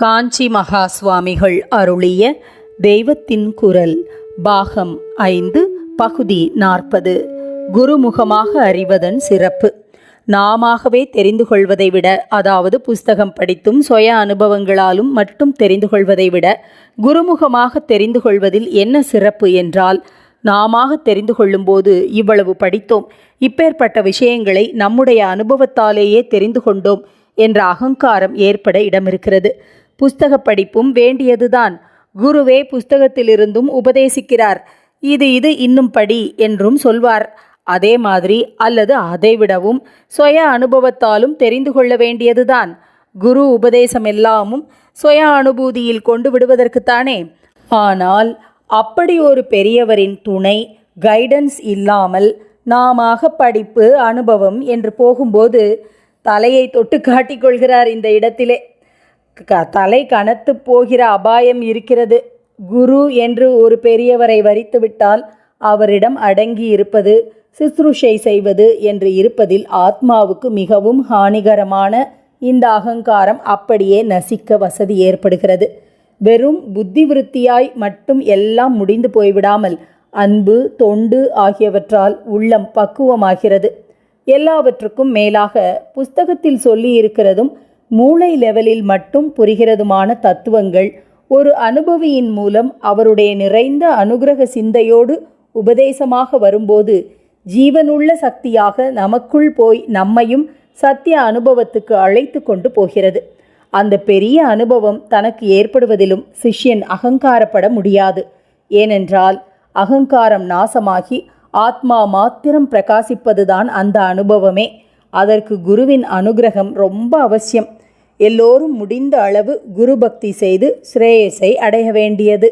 காஞ்சி மகா சுவாமிகள் அருளிய தெய்வத்தின் குரல் பாகம் ஐந்து பகுதி நாற்பது. குருமுகமாக அறிவதன் சிறப்பு. நாமாகவே தெரிந்து கொள்வதை விட அதாவது புஸ்தகம் படித்தும் சுய அனுபவங்களாலும் மட்டும் தெரிந்து கொள்வதை விட குருமுகமாக தெரிந்து கொள்வதில் என்ன சிறப்பு என்றால் நாம தெரிந்து கொள்ளும்போது இவ்வளவு படித்தோம். இப்பேற்பட்ட விஷயங்களை நம்முடைய அனுபவத்தாலேயே தெரிந்து கொண்டோம் என்ற அகங்காரம் ஏற்பட இடமிருக்கிறது. புஸ்தக படிப்பும் வேண்டியதுதான். குருவே புஸ்தகத்திலிருந்தும் உபதேசிக்கிறார். இது இது இன்னும் படி என்றும் சொல்வார். அதே மாதிரி அல்லது அதைவிடவும் சுய அனுபவத்தாலும் தெரிந்து கொள்ள வேண்டியதுதான். குரு உபதேசம் எல்லாமும் சுய அனுபூதியில் கொண்டு விடுவதற்குத்தானே. ஆனால் அப்படி ஒரு பெரியவரின் துணை கைடன்ஸ் இல்லாமல் நாமாக படிப்பு அனுபவம் என்று போகும்போது தலையை தொட்டு காட்டிக்கொள்கிறார் இந்த இடத்திலே. தலை கனத்து போகிற அபாயம் இருக்கிறது. குரு என்று ஒரு பெரியவரை வரித்துவிட்டால் அவரிடம் அடங்கி இருப்பது சிசுருஷை செய்வது என்று இருப்பதில் ஆத்மாவுக்கு மிகவும் ஹானிகரமான இந்த அகங்காரம் அப்படியே நசிக்க வசதி ஏற்படுகிறது. வெறும் புத்தி விருத்தியாய் மட்டும் எல்லாம் முடிந்து போய்விடாமல் அன்பு தொண்டு ஆகியவற்றால் உள்ளம் பக்குவமாகிறது. எல்லாவற்றுக்கும் மேலாக புஸ்தகத்தில் சொல்லி இருக்கிறதும் மூளை லெவலில் மட்டும் புரிகிறதுமான தத்துவங்கள் ஒரு அனுபவியின் மூலம் அவருடைய நிறைந்த அனுகிரக சிந்தையோடு உபதேசமாக வரும்போது ஜீவனுள்ள சக்தியாக நமக்குள் போய் நம்மையும் சத்திய அனுபவத்துக்கு அழைத்து கொண்டு போகிறது. அந்த பெரிய அனுபவம் தனக்கு ஏற்படுவதிலும் சிஷ்யன் அகங்காரப்பட முடியாது. ஏனென்றால் அகங்காரம் நாசமாகி ஆத்மா மாத்திரம் பிரகாசிப்பதுதான் அந்த அனுபவமே. அதற்கு குருவின் அனுகிரகம் ரொம்ப அவசியம். எல்லோரும் முடிந்த அளவு குரு பக்தி செய்து ஸ்ரேயஸை அடைய வேண்டியது.